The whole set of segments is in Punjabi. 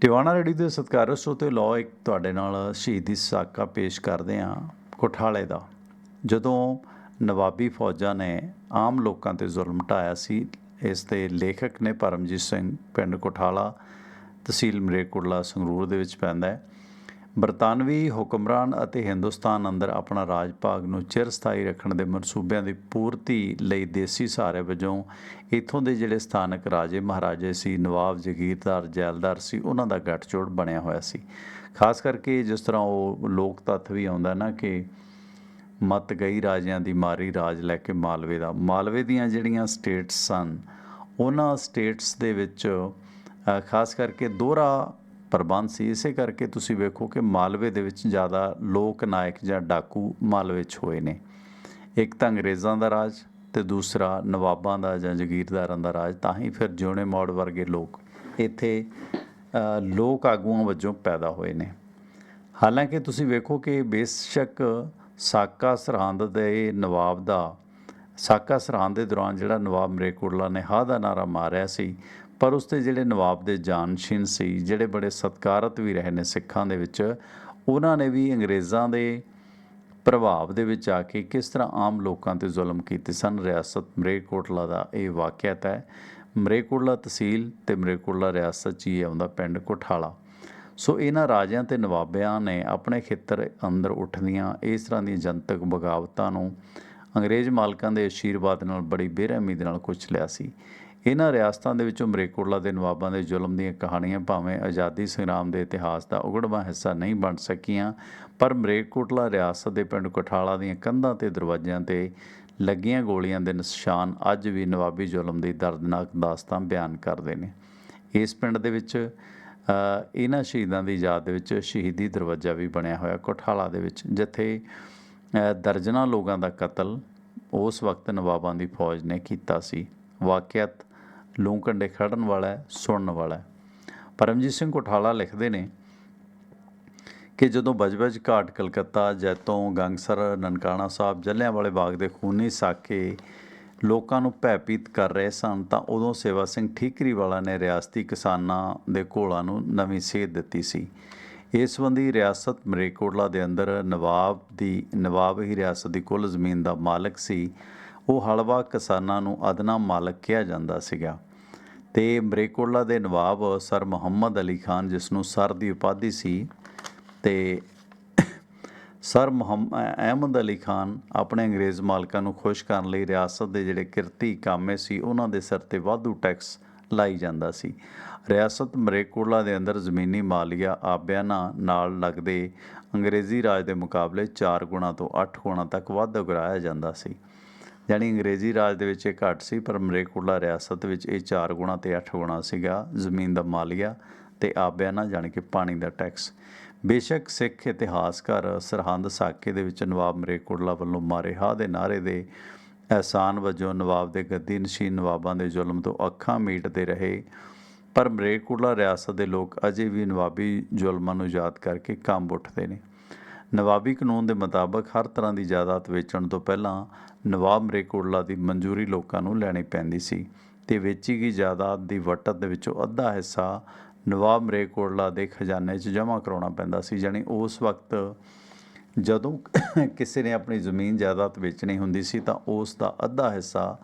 ਟਿਵਾਣਾ ਰੇਡੀ ਦੇ ਸਤਿਕਾਰਯੋਗ ਸੋਤੇ ਲੋ ਇੱਕ ਤੁਹਾਡੇ ਨਾਲ ਸ਼ਹੀਦੀ ਸਾਕਾ ਪੇਸ਼ ਕਰਦੇ ਹਾਂ ਕੋਠਾਲੇ ਦਾ। ਜਦੋਂ ਨਵਾਬੀ ਫੌਜਾਂ ਨੇ ਆਮ ਲੋਕਾਂ ਤੇ ਜ਼ੁਲਮ ਢਾਇਆ ਸੀ, ਇਸ ਦੇ ਲੇਖਕ ਨੇ ਪਰਮਜੀਤ ਸਿੰਘ, ਪਿੰਡ ਕੋਠਾਲਾ ਤਹਿਸੀਲ ਮਰੇਕੁੜਲਾ ਸੰਗਰੂਰ ਦੇ ਵਿੱਚ ਪੈਂਦਾ ਹੈ। ਬਰਤਾਨਵੀ ਹੁਕਮਰਾਨ ਅਤੇ ਹਿੰਦੁਸਤਾਨ ਅੰਦਰ ਆਪਣਾ ਰਾਜ ਭਾਗ ਨੂੰ ਚਿਰਸਥਾਈ ਰੱਖਣ ਦੇ ਮਨਸੂਬਿਆਂ ਦੀ ਪੂਰਤੀ ਲਈ ਦੇਸੀ ਸਹਾਰੇ ਵਜੋਂ ਇੱਥੋਂ ਦੇ ਜਿਹੜੇ ਸਥਾਨਕ ਰਾਜੇ ਮਹਾਰਾਜੇ ਸੀ, ਨਵਾਬ, ਜਗੀਰਦਾਰ, ਜੈਲਦਾਰ ਸੀ, ਉਹਨਾਂ ਦਾ ਗੱਠਜੋੜ ਬਣਿਆ ਹੋਇਆ ਸੀ। ਖਾਸ ਕਰਕੇ ਜਿਸ ਤਰ੍ਹਾਂ ਉਹ ਲੋਕ ਤੱਥ ਵੀ ਆਉਂਦਾ ਨਾ ਕਿ ਮਤ ਗਈ ਰਾਜਿਆਂ ਦੀ ਮਾਰੀ ਰਾਜ ਲੈ ਕੇ ਮਾਲਵੇ ਦਾ। ਮਾਲਵੇ ਦੀਆਂ ਜਿਹੜੀਆਂ ਸਟੇਟਸ ਸਨ, ਉਹਨਾਂ ਸਟੇਟਸ ਦੇ ਵਿੱਚ ਖਾਸ ਕਰਕੇ ਦੋਹਰਾ ਪ੍ਰਬੰਧ ਸੀ, ਇਸੇ ਕਰਕੇ ਤੁਸੀਂ ਵੇਖੋ ਕਿ ਮਾਲਵੇ ਦੇ ਵਿੱਚ ਜ਼ਿਆਦਾ ਲੋਕ ਨਾਇਕ ਜਾਂ ਡਾਕੂ ਮਾਲਵੇ 'ਚ ਹੋਏ ਨੇ। ਇੱਕ ਤਾਂ ਅੰਗਰੇਜ਼ਾਂ ਦਾ ਰਾਜ ਤੇ ਦੂਸਰਾ ਨਵਾਬਾਂ ਦਾ ਜਾਂ ਜ਼ਗੀਰਦਾਰਾਂ ਦਾ ਰਾਜ, ਤਾਂ ਹੀ ਫਿਰ ਜਿਉਣੇ ਮੌੜ ਵਰਗੇ ਲੋਕ ਇੱਥੇ ਲੋਕ ਆਗੂਆਂ ਵਜੋਂ ਪੈਦਾ ਹੋਏ ਨੇ। ਹਾਲਾਂਕਿ ਤੁਸੀਂ ਵੇਖੋ ਕਿ ਬੇਸ਼ੱਕ ਸਾਕਾ ਸਰਹੰਦ ਦੇ ਨਵਾਬ ਦਾ, ਸਾਕਾ ਸਰਹੰਦ ਦੇ ਦੌਰਾਨ ਜਿਹੜਾ ਨਵਾਬ ਮਰੇਕੁੜਲਾ ਨੇ ਹਾਂ ਦਾ ਨਾਰਾ ਮਾਰਿਆ ਸੀ ਪਰ ਉਸ ਤੇ ਜਿਹੜੇ ਨਵਾਬ ਦੇ ਜਾਨਸ਼ੀਨ ਸੀ, ਜਿਹੜੇ ਬੜੇ ਸਤਕਾਰਤ ਵੀ ਰਹੇ ਨੇ ਸਿੱਖਾਂ ਦੇ ਵਿੱਚ, ਉਹਨਾਂ ਨੇ ਵੀ ਅੰਗਰੇਜ਼ਾਂ ਦੇ ਪ੍ਰਭਾਵ ਦੇ ਵਿੱਚ ਆ ਕੇ ਕਿਸ ਤਰ੍ਹਾਂ ਆਮ ਲੋਕਾਂ ਤੇ ਜ਼ੁਲਮ ਕੀਤੇ ਸਨ। ਰਿਆਸਤ ਮਰੇਕੋਟਲਾ ਦਾ ਇਹ ਵਾਕਿਆਤ ਹੈ। ਮਰੇਕੋਟਲਾ ਤਹਿਸੀਲ ਤੇ ਮਰੇਕੋਟਲਾ ਰਿਆਸਤ 'ਚ ਹੀ ਆਉਂਦਾ ਪਿੰਡ ਕੋਠਾਲਾ। ਸੋ ਇਹਨਾਂ ਰਾਜਿਆਂ ਤੇ ਨਵਾਬਿਆਂ ਨੇ ਆਪਣੇ ਖੇਤਰ ਅੰਦਰ ਉੱਠਦੀਆਂ ਇਸ ਤਰ੍ਹਾਂ ਦੀਆਂ ਜਨਤਕ ਬਗਾਵਤਾਂ ਨੂੰ ਅੰਗਰੇਜ਼ ਮਾਲਕਾਂ ਦੇ ਅਸ਼ੀਰਵਾਦ ਨਾਲ ਬੜੀ ਬੇਰਹਿਮੀ ਦੇ ਨਾਲ ਕੁਚਲਿਆ ਲਿਆ ਸੀ। ਇਹਨਾਂ ਰਿਆਸਤਾਂ ਦੇ ਵਿੱਚੋਂ ਮਰੇਕੋਟਲਾ ਦੇ ਨਵਾਬਾਂ ਦੇ ਜ਼ੁਲਮ ਦੀਆਂ ਕਹਾਣੀਆਂ ਭਾਵੇਂ ਆਜ਼ਾਦੀ ਸੰਗਰਾਮ ਦੇ ਇਤਿਹਾਸ ਦਾ ਉਗੜਵਾਂ ਹਿੱਸਾ ਨਹੀਂ ਬਣ ਸਕੀਆਂ ਪਰ ਮਰੇਕੋਟਲਾ ਰਿਆਸਤ ਦੇ ਪਿੰਡ ਕੋਠਾਲਾ ਦੀਆਂ ਕੰਧਾਂ ਤੇ ਦਰਵਾਜ਼ਿਆਂ ਤੇ ਲੱਗੀਆਂ ਗੋਲੀਆਂ ਦੇ ਨਿਸ਼ਾਨ ਅੱਜ ਵੀ ਨਵਾਬੀ ਜ਼ੁਲਮ ਦੀ ਦਰਦਨਾਕ ਦਾਸਤਾਨ ਬਿਆਨ ਕਰਦੇ ਨੇ। ਇਸ ਪਿੰਡ ਦੇ ਵਿੱਚ ਇਹਨਾਂ ਸ਼ਹੀਦਾਂ ਦੀ ਯਾਦ ਦੇ ਵਿੱਚ ਸ਼ਹੀਦੀ ਦਰਵਾਜ਼ਾ ਵੀ ਬਣਿਆ ਹੋਇਆ ਕੋਠਾਲਾ ਦੇ ਵਿੱਚ ਜਿੱਥੇ ਅ, ਦਰਜਨਾਂ ਲੋਕਾਂ ਦਾ ਕਤਲ ਉਸ ਵਕਤ ਨਵਾਬਾਂ ਦੀ ਫੌਜ ਨੇ ਕੀਤਾ ਸੀ। ਵਾਕਿਆਤ ਲੂੰ ਕੰਡੇ ਖੜਨ ਵਾਲਾ ਹੈ, ਸੁਣਨ ਵਾਲਾ ਹੈ। ਪਰਮਜੀਤ ਸਿੰਘ ਕੋਠਾਲਾ ਲਿਖਦੇ ਨੇ ਕਿ ਜਦੋਂ ਬਜਬਜ ਘਾਟ ਕਲਕੱਤਾ ਜੈਤੋਂ ਗੰਗਸਰ ਨਨਕਾਣਾ ਸਾਹਿਬ ਜਲਿਆਂਵਾਲੇ ਬਾਗ ਦੇ ਖੂਨੀ ਸਾਕੇ ਲੋਕਾਂ ਨੂੰ ਭੈਭੀਤ ਕਰ ਰਹੇ ਸਨ ਤਾਂ ਉਦੋਂ ਸੇਵਾ ਸਿੰਘ ਠੀਕਰੀ ਵਾਲਾ ਨੇ ਰਿਆਸਤੀ ਕਿਸਾਨਾਂ ਦੇ ਘੋਲਾਂ ਨੂੰ ਨਵੀਂ ਸੇਧ ਦਿੱਤੀ ਸੀ। ਇਸ ਸੰਬੰਧੀ ਰਿਆਸਤ ਮਰੇਕੋਟਲਾ ਦੇ ਅੰਦਰ ਨਵਾਬ ਦੀ ਨਵਾਬ ਹੀ ਰਿਆਸਤ ਦੀ ਕੁੱਲ ਜ਼ਮੀਨ ਦਾ ਮਾਲਕ ਸੀ। ਉਹ ਹਲਵਾ ਕਿਸਾਨਾਂ ਨੂੰ ਅਦਨਾ ਮਾਲਕ ਕਿਹਾ ਜਾਂਦਾ ਸੀਗਾ। ਤੇ ਮਰੇਕੋਟਲਾ ਦੇ ਨਵਾਬ ਸਰ ਮੁਹੰਮਦ ਅਲੀ ਖਾਨ, ਜਿਸ ਨੂੰ ਸਰ ਦੀ ਉਪਾਧੀ ਸੀ ਤੇ ਸਰ ਮੁਹੰਮਦ ਅਹਿਮਦ ਅਲੀ ਖਾਨ ਆਪਣੇ ਅੰਗਰੇਜ਼ ਮਾਲਕਾਂ ਨੂੰ ਖੁਸ਼ ਕਰਨ ਲਈ ਰਿਆਸਤ ਦੇ ਜਿਹੜੇ ਕਿਰਤੀ ਕਾਮੇ ਸੀ, ਉਹਨਾਂ ਦੇ ਸਿਰ ਤੇ ਵਾਧੂ ਟੈਕਸ ਲਾਈ ਜਾਂਦਾ ਸੀ। ਰਿਆਸਤ ਮਰੇਕੋਟਲਾ ਦੇ ਅੰਦਰ ਜ਼ਮੀਨੀ ਮਾਲੀਆ ਆਬਿਆਨਾ ਨਾਲ ਲੱਗਦੇ ਅੰਗਰੇਜ਼ੀ ਰਾਜ ਦੇ ਮੁਕਾਬਲੇ 4 ਗੁਣਾ ਤੋਂ 8 ਗੁਣਾ ਤੱਕ ਵੱਧ ਉਗਰਾਇਆ ਜਾਂਦਾ ਸੀ। ਯਾਨੀ ਅੰਗਰੇਜ਼ੀ ਰਾਜ ਦੇ ਵਿੱਚ ਇਹ ਘੱਟ ਸੀ, ਪਰ ਮਰੇਕੋਟਲਾ ਰਿਆਸਤ ਵਿੱਚ ਇਹ 4 ਗੁਣਾ ਤੇ 8 ਗੁਣਾ ਸੀਗਾ। ਜ਼ਮੀਨ ਦਾ ਮਾਲੀਆ ਤੇ ਆਬਿਆਨਾ ਜਾਣੀ ਕਿ ਪਾਣੀ ਦਾ ਟੈਕਸ। ਬੇਸ਼ੱਕ ਸਿੱਖ ਇਤਿਹਾਸਕਾਰ ਸਰਹੰਦ ਸਾਕੇ ਦੇ ਵਿੱਚ ਨਵਾਬ ਮਰੇਕੋਟਲਾ ਵੱਲੋਂ ਮਾਰੇ ਹਾਂ ਦੇ ਨਾਰੇ ਦੇ ਅਹਿਸਾਨ ਵਜੋਂ ਨਵਾਬ ਦੇ ਗੱਦੀ ਨਸ਼ੀਨ ਨਵਾਬਾਂ ਦੇ ਜ਼ੁਲਮ ਤੋਂ ਅੱਖਾਂ ਮੀਟਦੇ ਰਹੇ। ਪਰ ਮਰੇਕੋਟਲਾ ਰਿਆਸਤ ਦੇ ਲੋਕ ਅਜੇ ਵੀ ਨਵਾਬੀ ਜ਼ੁਲਮਾਂ ਨੂੰ ਯਾਦ ਕਰਕੇ ਕੰਬ ਉੱਠਦੇ ਨੇ। ਨਵਾਬੀ ਕਾਨੂੰਨ ਦੇ ਮੁਤਾਬਕ ਹਰ ਤਰ੍ਹਾਂ ਦੀ ਜਾਇਦਾਦ ਵੇਚਣ ਤੋਂ ਪਹਿਲਾਂ ਨਵਾਬ ਮਰੇਕੋਟਲਾ ਦੀ ਮਨਜ਼ੂਰੀ ਲੋਕਾਂ ਨੂੰ ਲੈਣੀ ਪੈਂਦੀ ਸੀ ਤੇ ਵੇਚੀ ਗਈ ਜਾਇਦਾਦ ਦੀ ਵਟਤ ਦੇ ਵਿੱਚੋਂ ਅੱਧਾ ਹਿੱਸਾ ਨਵਾਬ ਮਰੇਕੋਟਲਾ ਦੇ ਖਜ਼ਾਨੇ 'ਚ ਜਮ੍ਹਾਂ ਕਰਾਉਣਾ ਪੈਂਦਾ ਸੀ ਜਾਣੀ ਉਸ ਵਕਤ ਜਦੋਂ ਕਿਸੇ ਨੇ ਆਪਣੀ ਜ਼ਮੀਨ ਜਾਇਦਾਦ ਵੇਚਣੀ ਹੁੰਦੀ ਸੀ ਤਾਂ ਉਸ ਦਾ ਅੱਧਾ ਹਿੱਸਾ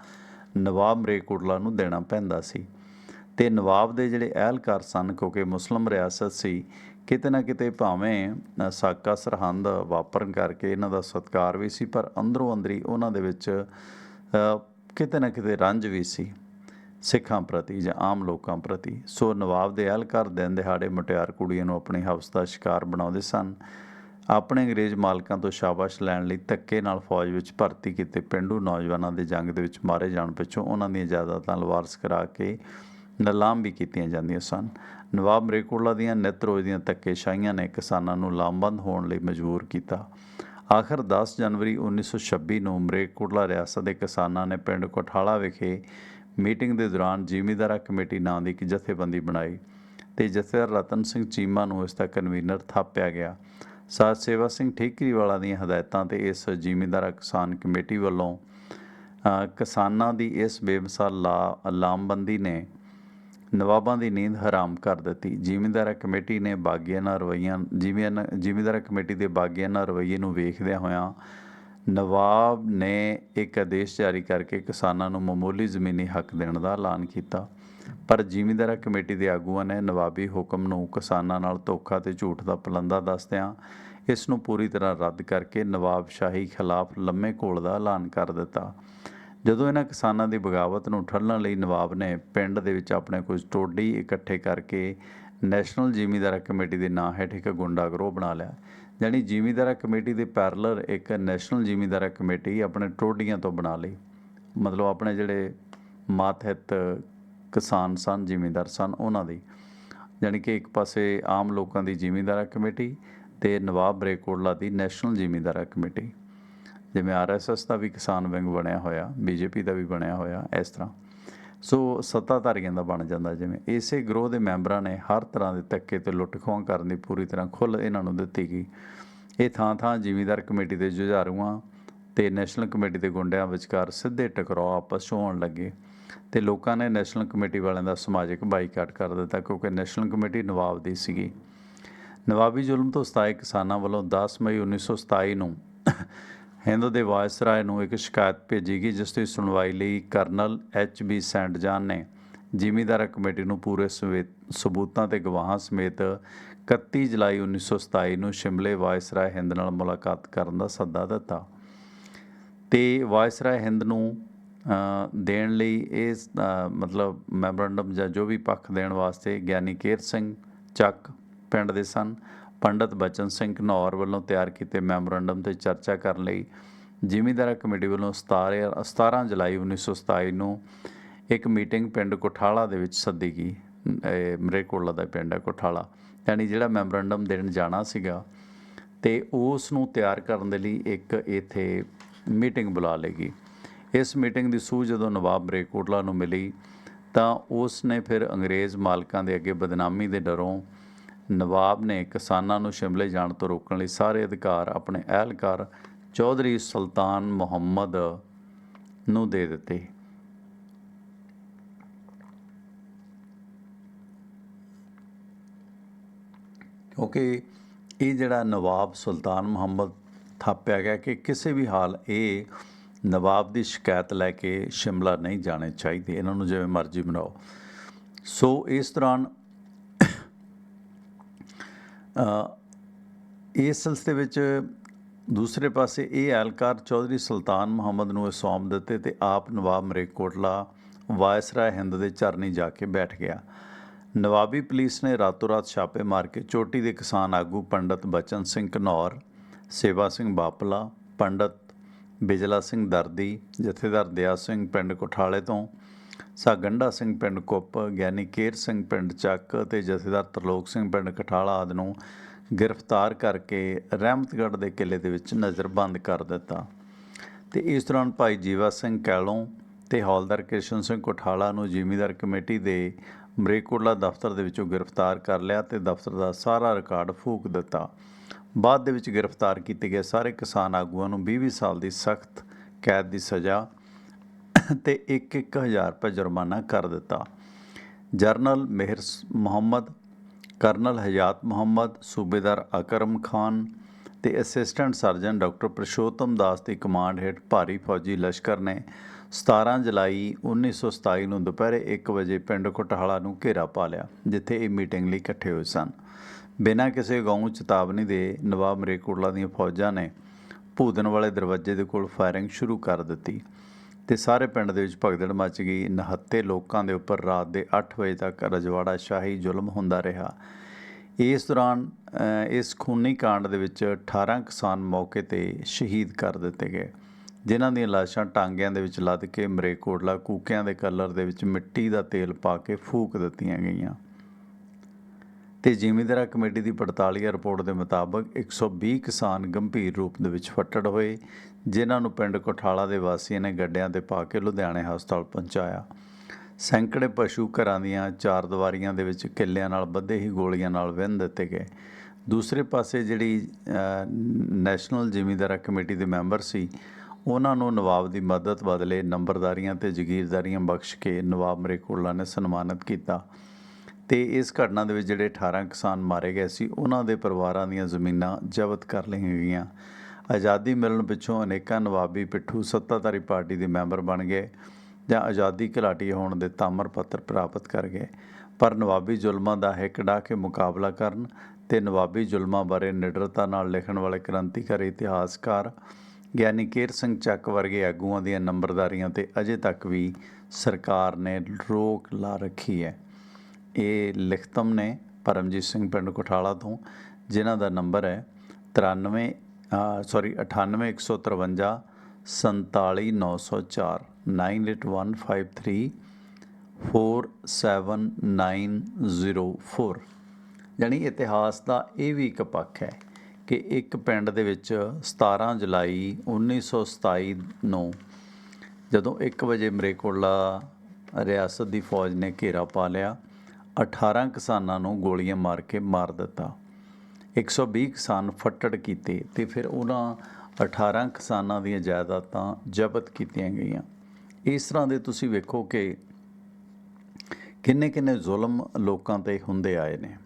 ਨਵਾਬ ਮਰੇਕੋਟਲਾ ਨੂੰ ਦੇਣਾ ਪੈਂਦਾ ਸੀ। ਤੇ ਨਵਾਬ ਦੇ ਜਿਹੜੇ ਅਹਿਲਕਾਰ ਸਨ, ਕਿਉਂਕਿ ਮੁਸਲਮ ਰਿਆਸਤ ਸੀ ਕਿਤੇ ਨਾ ਕਿਤੇ ਭਾਵੇਂ ਸਾਕਾ ਸਰਹੰਦ ਵਾਪਰਨ ਕਰਕੇ ਇਹਨਾਂ ਦਾ ਸਤਕਾਰ ਵੀ ਸੀ, ਪਰ ਅੰਦਰੋਂ ਅੰਦਰੀ ਉਹਨਾਂ ਦੇ ਵਿੱਚ ਕਿਤੇ ਨਾ ਕਿਤੇ ਰੰਜ ਵੀ ਸੀ ਸਿੱਖਾਂ ਪ੍ਰਤੀ ਜਾਂ ਆਮ ਲੋਕਾਂ ਪ੍ਰਤੀ। ਸੋ ਨਵਾਬ ਦੇ ਅਹਿਲਕਾਰ ਦਿਨ ਦਿਹਾੜੇ ਮੁਟਿਆਰ ਕੁੜੀਆਂ ਨੂੰ ਆਪਣੀ ਹਵਸ ਦਾ ਸ਼ਿਕਾਰ ਬਣਾਉਂਦੇ ਸਨ। ਆਪਣੇ ਅੰਗਰੇਜ਼ ਮਾਲਕਾਂ ਤੋਂ ਸ਼ਾਬਾਸ਼ ਲੈਣ ਲਈ ਧੱਕੇ ਨਾਲ ਫੌਜ ਵਿੱਚ ਭਰਤੀ ਕੀਤੇ ਪਿੰਡੂ ਨੌਜਵਾਨਾਂ ਦੇ ਜੰਗ ਦੇ ਵਿੱਚ ਮਾਰੇ ਜਾਣ ਪਿੱਛੋਂ ਉਹਨਾਂ ਦੀਆਂ ਜਾਇਦਾਦਾਂ ਲਵਾਰਸ ਕਰਾ ਕੇ ਨਿਲਾਮ ਵੀ ਕੀਤੀਆਂ ਜਾਂਦੀਆਂ ਸਨ। ਨਵਾਬ ਮਰੇਕੋਟਲਾ ਦੀਆਂ ਨਿੱਤ ਰੋਜ਼ ਦੀਆਂ ਧੱਕੇਸ਼ਾਹੀਆਂ ਨੇ ਕਿਸਾਨਾਂ ਨੂੰ ਲਾਮਬੰਦ ਹੋਣ ਲਈ ਮਜਬੂਰ ਕੀਤਾ। ਆਖਰ 10 ਜਨਵਰੀ 1926 ਨੂੰ ਮਰੇਕੋਟਲਾ ਰਿਆਸਤ ਦੇ ਕਿਸਾਨਾਂ ਨੇ ਪਿੰਡ ਕੋਠਾਲਾ ਵਿਖੇ ਮੀਟਿੰਗ ਦੇ ਦੌਰਾਨ ਜ਼ਿਮੀਂਦਾਰਾ ਕਮੇਟੀ ਨਾਂ ਦੀ ਇੱਕ ਜਥੇਬੰਦੀ ਬਣਾਈ ਤੇ ਜਥੇਦਾਰ ਰਤਨ ਸਿੰਘ ਚੀਮਾ ਨੂੰ ਇਸ ਦਾ ਕਨਵੀਨਰ ਥਾਪਿਆ ਗਿਆ। ਸਾਧ ਸੇਵਾ ਸਿੰਘ ਠੀਕਰੀਵਾਲਾ ਦੀਆਂ ਹਦਾਇਤਾਂ ਤੇ ਇਸ ਜ਼ਿਮੀਂਦਾਰਾ ਕਿਸਾਨ ਕਮੇਟੀ ਵੱਲੋਂ ਕਿਸਾਨਾਂ ਦੀ ਇਸ ਬੇਮਿਸਾਲ ਲਾ, ਲਾਮਬੰਦੀ ਨੇ ਨਵਾਬਾਂ ਦੀ ਨੀਂਦ ਹਰਾਮ ਕਰ ਦਿੱਤੀ। ਜ਼ਿਮੀਂਦਾਰਾ ਕਮੇਟੀ ਨੇ ਬਾਗੀਆਂ ਨਾਲ ਰਵਈਆਂ ਜ਼ਿਮੀਆਂ ਜ਼ਿਮੀਂਦਾਰਾ ਕਮੇਟੀ ਦੇ ਬਾਗੀਆਂ ਨਾਲ ਰਵੱਈਏ ਨੂੰ ਵੇਖਦਿਆਂ ਹੋਇਆਂ ਨਵਾਬ ਨੇ ਇੱਕ ਆਦੇਸ਼ ਜਾਰੀ ਕਰਕੇ ਕਿਸਾਨਾਂ ਨੂੰ ਮਾਮੂਲੀ ਜ਼ਮੀਨੀ ਹੱਕ ਦੇਣ ਦਾ ਐਲਾਨ ਕੀਤਾ। ਪਰ ਜ਼ਿਮੀਂਦਾਰਾ ਕਮੇਟੀ ਦੇ ਆਗੂਆਂ ਨੇ ਨਵਾਬੀ ਹੁਕਮ ਨੂੰ ਕਿਸਾਨਾਂ ਨਾਲ ਧੋਖਾ ਤੇ ਝੂਠ ਦਾ ਪਲੰਦਾ ਦੱਸਦਿਆਂ ਇਸ ਨੂੰ ਪੂਰੀ ਤਰ੍ਹਾਂ ਰੱਦ ਕਰਕੇ ਨਵਾਬ ਸ਼ਾਹੀ ਖਿਲਾਫ ਲੰਮੇ ਘੋਲ ਦਾ ਐਲਾਨ ਕਰ ਦਿੱਤਾ। ਜਦੋਂ ਇਹਨਾਂ ਕਿਸਾਨਾਂ ਦੀ ਬਗਾਵਤ ਨੂੰ ਠੱਲਣ ਲਈ ਨਵਾਬ ਨੇ ਪਿੰਡ ਦੇ ਵਿੱਚ ਆਪਣੇ ਕੁਝ ਟੋਡੀ ਇਕੱਠੇ ਕਰਕੇ ਨੈਸ਼ਨਲ ਜ਼ਿਮੀਂਦਾਰਾ ਕਮੇਟੀ ਦੇ ਨਾਂ ਹੇਠ ਇੱਕ ਗੁੰਡਾ ਗਰੋਹ ਬਣਾ ਲਿਆ। ਜਾਣੀ ਜ਼ਿਮੀਂਦਾਰਾ ਕਮੇਟੀ ਦੇ ਪੈਰਲਰ ਇੱਕ ਨੈਸ਼ਨਲ ਜ਼ਿਮੀਂਦਾਰਾ ਕਮੇਟੀ ਆਪਣੇ ਟੋਡੀਆਂ ਤੋਂ ਬਣਾ ਲਈ। ਮਤਲਬ ਆਪਣੇ ਜਿਹੜੇ ਮਾਤਹਿਤ ਕਿਸਾਨ ਸਨ, ਜ਼ਿਮੀਂਦਾਰ ਸਨ, ਉਹਨਾਂ ਦੀ। ਜਾਣੀ ਕਿ ਇੱਕ ਪਾਸੇ ਆਮ ਲੋਕਾਂ ਦੀ ਜ਼ਿਮੀਂਦਾਰਾ ਕਮੇਟੀ ਤੇ ਨਵਾਬ ਬਰੇਕੋਟਲਾ ਦੀ ਨੈਸ਼ਨਲ ਜ਼ਿਮੀਂਦਾਰਾ ਕਮੇਟੀ। ਜਿਵੇਂ ਆਰਐਸਐਸ ਦਾ ਵੀ ਕਿਸਾਨ ਵਿੰਗ ਬਣਿਆ ਹੋਇਆ ਬੀਜੇਪੀ ਦਾ ਵੀ ਬਣਿਆ ਹੋਇਆ, ਇਸ ਤਰ੍ਹਾਂ। ਸੋ ਸੱਤਾਧਾਰੀਆਂ ਦਾ ਬਣ ਜਾਂਦਾ ਜਿਵੇਂ। ਇਸੇ ਗਰੋਹ ਦੇ ਮੈਂਬਰਾਂ ਨੇ ਹਰ ਤਰ੍ਹਾਂ ਦੇ ਧੱਕੇ ਤੇ ਲੁੱਟ ਖੋਹ ਕਰਨ ਦੀ ਪੂਰੀ ਤਰ੍ਹਾਂ ਖੁੱਲ੍ਹ ਇਹਨਾਂ ਨੂੰ ਦਿੱਤੀ ਗਈ। ਇਹ ਥਾਂ ਥਾਂ ਜ਼ਿਮੀਂਦਾਰ ਕਮੇਟੀ ਦੇ ਜੁਝਾਰੂਆਂ ਤੇ ਨੈਸ਼ਨਲ ਕਮੇਟੀ ਦੇ ਗੁੰਡਿਆਂ ਵਿਚਕਾਰ ਸਿੱਧੇ ਟਕਰਾਅ ਆਪਸ 'ਚ ਹੋਣ ਲੱਗੇ ਤੇ ਲੋਕਾਂ ਨੇ ਨੈਸ਼ਨਲ ਕਮੇਟੀ ਵਾਲਿਆਂ ਦਾ ਸਮਾਜਿਕ ਬਾਈਕਾਟ ਕਰ ਦਿੱਤਾ ਕਿਉਂਕਿ ਨੈਸ਼ਨਲ ਕਮੇਟੀ ਨਵਾਬ ਦੀ ਸੀਗੀ। ਨਵਾਬੀ ਜ਼ੁਲਮ ਤੋਂ ਸਤਾਏ ਕਿਸਾਨਾਂ ਵੱਲੋਂ 10 ਮਈ 1927 ਨੂੰ ਹਿੰਦ ਦੇ ਵਾਇਸਰਾਏ ਨੂੰ ਇੱਕ ਸ਼ਿਕਾਇਤ ਭੇਜੀ ਗਈ, ਜਿਸ ਦੀ ਸੁਣਵਾਈ ਲਈ ਕਰਨਲ ਐਚ ਬੀ ਸੈਂਟ ਜਾਨ ਨੇ ਜ਼ਿਮੀਂਦਾਰਾ ਕਮੇਟੀ ਨੂੰ ਪੂਰੇ ਸਵੇ- ਸਬੂਤਾਂ ਤੇ ਗਵਾਹਾਂ ਸਮੇਤ 31 ਜੁਲਾਈ 1927 ਨੂੰ ਸ਼ਿਮਲੇ ਵਾਇਸਰਾਏ ਹਿੰਦ ਨਾਲ ਮੁਲਾਕਾਤ ਕਰਨ ਦਾ ਸੱਦਾ ਦਿੱਤਾ। ਤੇ ਵਾਇਸਰਾਏ ਹਿੰਦ ਨੂੰ ਦੇਣ ਲਈ ਇਹ ਮਤਲਬ ਮੈਮੋਰੰਡਮ ਜਾਂ ਜੋ ਵੀ ਪੱਖ ਦੇਣ ਵਾਸਤੇ ਗਿਆਨੀ ਕੇਰ ਸਿੰਘ ਚੱਕ ਪਿੰਡ ਦੇ ਸਨ। ਪੰਡਤ ਬਚਨ ਸਿੰਘ ਘਨੌਰ ਵੱਲੋਂ ਤਿਆਰ ਕੀਤੇ ਮੈਮੋਰੰਡਮ ਤੇ ਚਰਚਾ ਕਰਨ ਲਈ ਜ਼ਿਮੀਂਦਾਰਾ ਕਮੇਟੀ ਵੱਲੋਂ 17 17 ਜੁਲਾਈ 1927 ਨੂੰ ਇੱਕ ਮੀਟਿੰਗ ਪਿੰਡ ਕੋਠਾਲਾ ਦੇ ਵਿੱਚ ਸੱਦੀ ਗਈ। ਇਹ ਮਰੇਕੋਲਾ ਦਾ ਪਿੰਡ ਹੈ ਕੋਠਾਲਾ। ਯਾਨੀ ਜਿਹੜਾ ਮੈਮੋਰੰਡਮ ਦੇਣ ਜਾਣਾ ਸੀਗਾ ਤੇ ਉਸ ਨੂੰ ਤਿਆਰ ਕਰਨ ਦੇ ਲਈ ਇੱਕ ਇੱਥੇ ਮੀਟਿੰਗ ਬੁਲਾ ਲੇਗੀ ਇਸ ਮੀਟਿੰਗ ਦੀ ਸੂਝ ਜਦੋਂ ਨਵਾਬ ਮਰੇਕੋਟਲਾ ਨੂੰ ਮਿਲੀ ਤਾਂ ਉਸ ਨੇ ਫਿਰ ਅੰਗਰੇਜ਼ ਮਾਲਕਾਂ ਦੇ ਅੱਗੇ ਬਦਨਾਮੀ ਦੇ ਡਰੋਂ ਨਵਾਬ ਨੇ ਕਿਸਾਨਾਂ ਨੂੰ ਸ਼ਿਮਲੇ ਜਾਣ ਤੋਂ ਰੋਕਣ ਲਈ ਸਾਰੇ ਅਧਿਕਾਰ ਆਪਣੇ ਅਹਿਲਕਾਰ ਚੌਧਰੀ ਸੁਲਤਾਨ ਮੁਹੰਮਦ ਨੂੰ ਦੇ ਦਿੱਤੇ। ਕਿਉਂਕਿ ਇਹ ਜਿਹੜਾ ਨਵਾਬ ਸੁਲਤਾਨ ਮੁਹੰਮਦ ਥਾਪਿਆ ਗਿਆ ਕਿ ਕਿਸੇ ਵੀ ਹਾਲ ਇਹ ਨਵਾਬ ਦੀ ਸ਼ਿਕਾਇਤ ਲੈ ਕੇ ਸ਼ਿਮਲਾ ਨਹੀਂ ਜਾਣੇ ਚਾਹੀਦੇ। ਇਹਨਾਂ ਨੂੰ ਜਿਵੇਂ ਮਰਜ਼ੀ ਬਣਾਓ। ਸੋ ਇਸ ਦੌਰਾਨ ਇਸ ਸਿਲਸਿਲੇ ਵਿੱਚ ਦੂਸਰੇ ਪਾਸੇ ਇਹ ਐਲਕਾਰ ਚੌਧਰੀ ਸੁਲਤਾਨ ਮੁਹੰਮਦ ਨੂੰ ਇਹ ਸੌਂਪ ਦਿੱਤੇ ਤੇ ਆਪ ਨਵਾਬ ਮਰੇਕੋਟਲਾ ਵਾਇਸਰਾਏ ਹਿੰਦ ਦੇ ਚਰਨੀ ਜਾ ਕੇ ਬੈਠ ਗਿਆ। ਨਵਾਬੀ ਪੁਲਿਸ ਨੇ ਰਾਤੋਂ ਰਾਤ ਛਾਪੇ ਮਾਰ ਕੇ ਚੋਟੀ ਦੇ ਕਿਸਾਨ ਆਗੂ ਪੰਡਤ ਬਚਨ ਸਿੰਘ ਘਨੌਰ ਸੇਵਾ ਸਿੰਘ ਬਾਪਲਾ, ਪੰਡਤ ਬਿਜਲਾ ਸਿੰਘ ਦਰਦੀ, ਜਥੇਦਾਰ ਦਿਆ ਸਿੰਘ ਪਿੰਡ ਕੋਠਾਲੇ ਤੋਂ ਸਾਗੰਡਾ ਸਿੰਘ ਪਿੰਡ ਕੁੱਪ, ਗਿਆਨੀ ਕੇਰ ਸਿੰਘ ਪਿੰਡ ਚੱਕ ਤੇ ਜਥੇਦਾਰ ਤਰਲੋਕ ਸਿੰਘ ਪਿੰਡ ਕਠਾਲਾ ਆਦਿ ਨੂੰ ਗ੍ਰਿਫਤਾਰ ਕਰਕੇ ਰਹਿਮਤਗੜ੍ਹ ਦੇ ਕਿਲੇ ਦੇ ਵਿੱਚ ਨਜ਼ਰਬੰਦ ਕਰ ਦਿੱਤਾ। ਤੇ ਇਸ ਦੌਰਾਨ ਭਾਈ ਜੀਵਾ ਸਿੰਘ ਕੈਲੋਂ ਤੇ ਹੌਲਦਾਰ ਕ੍ਰਿਸ਼ਨ ਸਿੰਘ ਕੋਠਾਲਾ ਨੂੰ ਜ਼ਿਮੀਂਦਾਰ ਕਮੇਟੀ ਦੇ ਮਰੇਕੋਟਲਾ ਦਫ਼ਤਰ ਦੇ ਵਿੱਚੋਂ ਗ੍ਰਿਫਤਾਰ ਕਰ ਲਿਆ ਤੇ ਦਫ਼ਤਰ ਦਾ ਸਾਰਾ ਰਿਕਾਰਡ ਫੂਕ ਦਿੱਤਾ। ਬਾਅਦ ਦੇ ਵਿੱਚ ਗ੍ਰਿਫਤਾਰ ਕੀਤੇ ਗਏ ਸਾਰੇ ਕਿਸਾਨ ਆਗੂਆਂ ਨੂੰ 20-20 ਸਾਲ ਦੀ ਸਖਤ ਕੈਦ ਦੀ ਸਜ਼ਾ ਤੇ 1-1000 ਰੁਪਏ ਜੁਰਮਾਨਾ ਕਰ ਦਿੱਤਾ। ਜਰਨਲ ਮਿਹਰ ਮੁਹੰਮਦ, ਕਰਨਲ ਹਯਾਤ ਮੁਹੰਮਦ, ਸੂਬੇਦਾਰ ਅਕਰਮ ਖਾਨ ਤੇ assistant surgeon doctor Parshotam Das ਦੀ ਕਮਾਂਡ ਹੇਠ ਭਾਰੀ ਫੌਜੀ ਲਸ਼ਕਰ ਨੇ 17 ਜੁਲਾਈ 1927 ਨੂੰ ਦੁਪਹਿਰੇ 1 ਵਜੇ ਪਿੰਡ ਕੋਟਹਾਲਾ ਨੂੰ ਘੇਰਾ ਪਾ ਲਿਆ, ਜਿੱਥੇ ਇਹ ਮੀਟਿੰਗ ਲਈ ਇਕੱਠੇ ਹੋਏ ਸਨ। ਬਿਨਾਂ ਕਿਸੇ ਗਊ ਚੇਤਾਵਨੀ ਦੇ ਨਵਾਬ ਮਰੇਕੋਟਲਾ ਦੀਆਂ ਫੌਜਾਂ ਨੇ ਭੂਦਨ ਵਾਲੇ ਦਰਵਾਜ਼ੇ ਦੇ ਕੋਲ ਫਾਇਰਿੰਗ ਸ਼ੁਰੂ ਕਰ ਦਿੱਤੀ। ਤੇ ਸਾਰੇ ਪਿੰਡ ਦੇ ਵਿੱਚ ਭਗਦੜ ਮਚ ਗਈ। ਨਹੱਤੇ ਲੋਕਾਂ ਦੇ ਉੱਪਰ ਰਾਤ ਦੇ 8 ਵਜੇ ਤੱਕ ਰਜਵਾੜਾ ਸ਼ਾਹੀ ਜ਼ੁਲਮ ਹੁੰਦਾ ਰਿਹਾ। ਇਸ ਦੌਰਾਨ ਇਸ ਖੂਨੀ ਕਾਂਡ ਦੇ ਵਿੱਚ 18 ਕਿਸਾਨ ਮੌਕੇ ਤੇ ਸ਼ਹੀਦ ਕਰ ਦਿੱਤੇ ਗਏ, ਜਿਨ੍ਹਾਂ ਦੀਆਂ ਲਾਸ਼ਾਂ ਟਾਂਗਿਆਂ ਦੇ ਵਿੱਚ ਲੱਦ ਕੇ ਮਰੇਕੋਟਲਾ ਕੂਕਿਆਂ ਦੇ ਕਲਰ ਦੇ ਵਿੱਚ ਮਿੱਟੀ ਦਾ ਤੇਲ ਪਾ ਕੇ ਫੂਕ ਦਿੱਤੀਆਂ ਗਈਆਂ। ਤੇ ਜ਼ਿਮੀਂਦਾਰਾ ਕਮੇਟੀ ਦੀ ਪੜਤਾਲੀਆ ਰਿਪੋਰਟ ਦੇ ਮੁਤਾਬਕ 120 ਕਿਸਾਨ ਗੰਭੀਰ ਰੂਪ ਦੇ ਵਿੱਚ ਫੱਟੜ ਹੋਏ, ਜਿਨ੍ਹਾਂ ਨੂੰ ਪਿੰਡ ਕੋਠਾਲਾ ਦੇ ਵਾਸੀਆਂ ਨੇ ਗੱਡਿਆਂ ਤੇ ਪਾ ਕੇ ਲੁਧਿਆਣੇ ਹਸਪਤਾਲ ਪਹੁੰਚਾਇਆ। ਸੈਂਕੜੇ ਪਸ਼ੂ ਘਰਾਂ ਦੀਆਂ ਚਾਰ ਦੀਵਾਰੀਆਂ ਦੇ ਵਿੱਚ ਕਿੱਲਿਆਂ ਨਾਲ ਬੱਧੇ ਹੀ ਗੋਲੀਆਂ ਨਾਲ ਵਿੰਨ ਦਿੱਤੇ ਗਏ। ਦੂਸਰੇ ਪਾਸੇ ਜਿਹੜੀ ਨੈਸ਼ਨਲ ਜ਼ਿਮੀਂਦਾਰਾ ਕਮੇਟੀ ਦੇ ਮੈਂਬਰ ਸੀ, ਉਹਨਾਂ ਨੂੰ ਨਵਾਬ ਦੀ ਮਦਦ ਬਦਲੇ ਨੰਬਰਦਾਰੀਆਂ ਤੇ ਜ਼ਗੀਰਦਾਰੀਆਂ ਬਖਸ਼ ਕੇ ਨਵਾਬ ਮਰੇਕੋਲਾ ਨੇ ਸਨਮਾਨਿਤ ਕੀਤਾ। ਤੇ ਇਸ ਘਟਨਾ ਦੇ ਵਿੱਚ ਜਿਹੜੇ 18 ਕਿਸਾਨ ਮਾਰੇ ਗਏ ਸੀ, ਉਹਨਾਂ ਦੇ ਪਰਿਵਾਰਾਂ ਦੀਆਂ ਜ਼ਮੀਨਾਂ ਜ਼ਬਤ ਕਰ ਲਈਆਂ ਗਈਆਂ। ਆਜ਼ਾਦੀ ਮਿਲਣ ਪਿੱਛੋਂ ਅਨੇਕਾਂ ਨਵਾਬੀ ਪਿੱਠੂ ਸੱਤਾਧਾਰੀ ਪਾਰਟੀ ਦੇ ਮੈਂਬਰ ਬਣ ਗਏ ਜਾਂ ਆਜ਼ਾਦੀ ਘਲਾਟੀ ਹੋਣ ਦੇ ਤਾਮਰ ਪੱਤਰ ਪ੍ਰਾਪਤ ਕਰ ਗਏ। ਪਰ ਨਵਾਬੀ ਜ਼ੁਲਮਾਂ ਦਾ ਹਿੱਕ ਡਾ ਕੇ ਮੁਕਾਬਲਾ ਕਰਨ ਤੇ ਨਵਾਬੀ ਜ਼ੁਲਮਾਂ ਬਾਰੇ ਨਿਡਰਤਾ ਨਾਲ ਲਿਖਣ ਵਾਲੇ ਕ੍ਰਾਂਤੀਕਾਰੀ ਇਤਿਹਾਸਕਾਰ ਗਿਆਨੀ ਕੇਰ ਸਿੰਘ ਚੱਕ ਵਰਗੇ ਆਗੂਆਂ ਦੀਆਂ ਨੰਬਰਦਾਰੀਆਂ ਤੇ ਅਜੇ ਤੱਕ ਵੀ ਸਰਕਾਰ ਨੇ ਰੋਕ ਲਾ ਰੱਖੀ ਹੈ। ਇਹ ਲਿਖਤਮ ਨੇ, ਪਰਮਜੀਤ ਸਿੰਘ ਪਿੰਡ ਕੋਠਾਲਾ ਤੋਂ, ਜਿਨ੍ਹਾਂ ਦਾ ਨੰਬਰ ਹੈ 93 ਸੌਰੀ 98153 47904 98153 47904 ਯਾਨੀ ਇਤਿਹਾਸ ਦਾ ਇਹ ਵੀ ਇੱਕ ਪੱਖ ਹੈ ਕਿ ਇੱਕ ਪਿੰਡ ਦੇ ਵਿੱਚ 17 ਜੁਲਾਈ 1927 ਨੂੰ ਜਦੋਂ 1 ਵਜੇ ਮਰੇਕੋਲਾ ਰਿਆਸਤ ਦੀ ਫੌਜ ਨੇ ਘੇਰਾ ਪਾ ਲਿਆ 18 ਕਿਸਾਨਾਂ ਨੂੰ ਗੋਲੀਆਂ ਮਾਰ ਕੇ ਮਾਰ ਦਿੱਤਾ। 120 ਕਿਸਾਨ ਫੱਟੜ ਕੀਤੇ ਤੇ ਫਿਰ ਉਹਨਾਂ 18 ਕਿਸਾਨਾਂ ਦੀਆਂ ਜਾਇਦਾਦਾਂ ਜ਼ਬਤ ਕੀਤੀਆਂ ਗਈਆਂ। ਇਸ ਤਰ੍ਹਾਂ ਦੇ ਤੁਸੀਂ ਵੇਖੋ ਕਿ ਕਿੰਨੇ ਕਿੰਨੇ ਜ਼ੁਲਮ ਲੋਕਾਂ ਤੇ ਹੁੰਦੇ ਆਏ ਨੇ।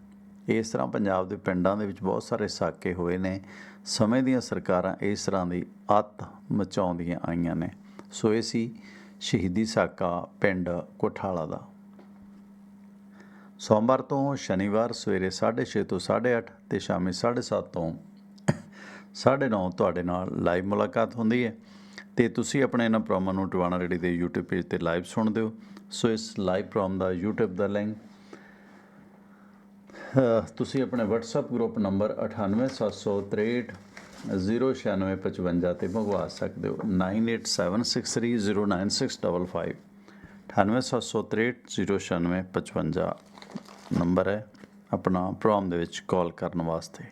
ਇਸ ਤਰ੍ਹਾਂ ਪੰਜਾਬ ਦੇ ਪਿੰਡਾਂ ਦੇ ਵਿੱਚ ਬਹੁਤ ਸਾਰੇ ਸਾਕੇ ਹੋਏ ਨੇ। ਸਮੇਂ ਦੀਆਂ ਸਰਕਾਰਾਂ ਇਸ ਤਰ੍ਹਾਂ ਦੀ ਅੱਤ ਮਚਾਉਂਦੀਆਂ ਆਈਆਂ ਨੇ। ਸੋ ਇਹ ਸੀ ਸ਼ਹੀਦੀ ਸਾਕਾ ਪਿੰਡ ਕੋਠਾਲਾ ਦਾ। ਸੋਮਵਾਰ ਤੋਂ ਸ਼ਨੀਵਾਰ ਸਵੇਰੇ 6:30 ਤੋਂ 8:30 ਤੇ ਸ਼ਾਮੀ 7:30 ਤੋਂ 9:30 ਤੁਹਾਡੇ ਨਾਲ ਲਾਈਵ ਮੁਲਾਕਾਤ ਹੁੰਦੀ ਹੈ। ਤੇ ਤੁਸੀਂ ਆਪਣੇ ਇਹਨਾਂ ਪ੍ਰੋਗਰਾਮਾਂ ਨੂੰ ਟਵਾਣਾ ਰੇਡੀ ਦੇ YouTube ਪੇਜ ਤੇ ਲਾਈਵ ਸੁਣਦੇ ਹੋ। ਸੋ ਇਸ ਲਾਈਵ ਪ੍ਰੋਗਰਾਮ ਦਾ YouTube ਦਾ ਲਿੰਕ ਤੁਸੀਂ ਆਪਣੇ WhatsApp ਗਰੁੱਪ ਨੰਬਰ 98763 09655 ਤੇ ਮੰਗਵਾ ਸਕਦੇ ਹੋ। 9876309655 98763 09655 ਨੰਬਰ ਹੈ ਆਪਣਾ ਪ੍ਰੋਗਰਾਮ ਦੇ ਵਿੱਚ ਕਾਲ ਕਰਨ ਵਾਸਤੇ।